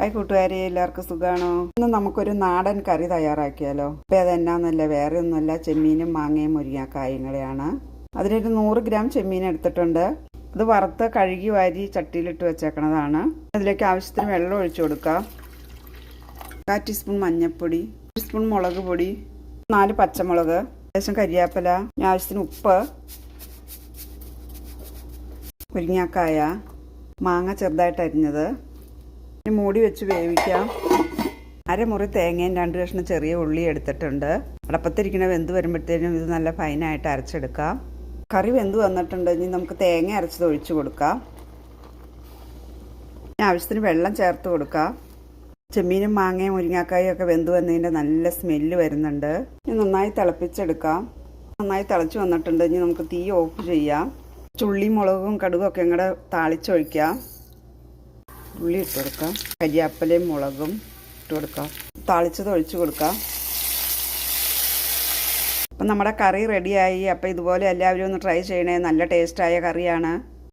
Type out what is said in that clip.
Hi കൂട്ടുകാരെ എല്ലാവർക്കും സുഖാണോ? ഇന്ന് നമുക്കൊരു നാടൻ കറി തയ്യാറാക്കിയാലോ? ഇപ്പം അതെന്നാന്നല്ല വേറെ ഒന്നുമല്ല ചെമ്മീനും മാങ്ങയും മുരിങ്ങാക്കായങ്ങളെയാണ് അതിനൊരു നൂറ് ഗ്രാം ചെമ്മീൻ എടുത്തിട്ടുണ്ട്. അത് വറുത്ത് കഴുകി വാരി ചട്ടിയിലിട്ട് വെച്ചേക്കണതാണ്. അതിലേക്ക് ആവശ്യത്തിന് വെള്ളം ഒഴിച്ചു കൊടുക്കാം. കാ ടീസ്പൂൺ മഞ്ഞൾപ്പൊടി ടീസ്പൂൺ സ്പൂൺ മുളക് പൊടി നാല് പച്ചമുളക് ഏകദേശം കരിയാപ്പല ആവശ്യത്തിന് ഉപ്പ് മുരിങ്ങാക്കായ മാങ്ങ ചെറുതായിട്ട് അരിഞ്ഞത്. ഇനി മൂടി വെച്ച് വേവിക്കാം. അരമുറി തേങ്ങയും രണ്ട് കഷ്ണം ചെറിയ ഉള്ളി എടുത്തിട്ടുണ്ട്. അടപ്പത്തിരിക്കണ വെന്ത് വരുമ്പോഴത്തേനും ഇത് നല്ല ഫൈനായിട്ട് അരച്ചെടുക്കാം. കറി വെന്ത് വന്നിട്ടുണ്ട്. ഇനി നമുക്ക് തേങ്ങ അരച്ചത് ഒഴിച്ചു കൊടുക്കാം. ആവശ്യത്തിന് വെള്ളം ചേർത്ത് കൊടുക്കാം. ചെമ്മീനും മാങ്ങയും മുരിങ്ങാക്കായും ഒക്കെ വെന്ത് വന്നതിന്റെ നല്ല സ്മെല്ല് വരുന്നുണ്ട്. ഇനി നന്നായി തിളപ്പിച്ചെടുക്കാം. നന്നായി തിളച്ച് വന്നിട്ടുണ്ട്. ഇനി നമുക്ക് തീ ഓഫ് ചെയ്യാം. ചുള്ളി മുളകും കടുകും ഒക്കെ ഇങ്ങോട്ട് താളിച്ചൊഴിക്കാം. ഉള്ളി ഇട്ട് കൊടുക്കാം. കരിയാപ്പലയും മുളകും ഇട്ട് കൊടുക്കാം. താളിച്ചത് ഒഴിച്ചു കൊടുക്കാം. അപ്പം നമ്മുടെ കറി റെഡിയായി അപ്പോൾ ഇതുപോലെ എല്ലാവരും ഒന്ന് ട്രൈ ചെയ്യണേ. നല്ല ടേസ്റ്റായ കറിയാണ്.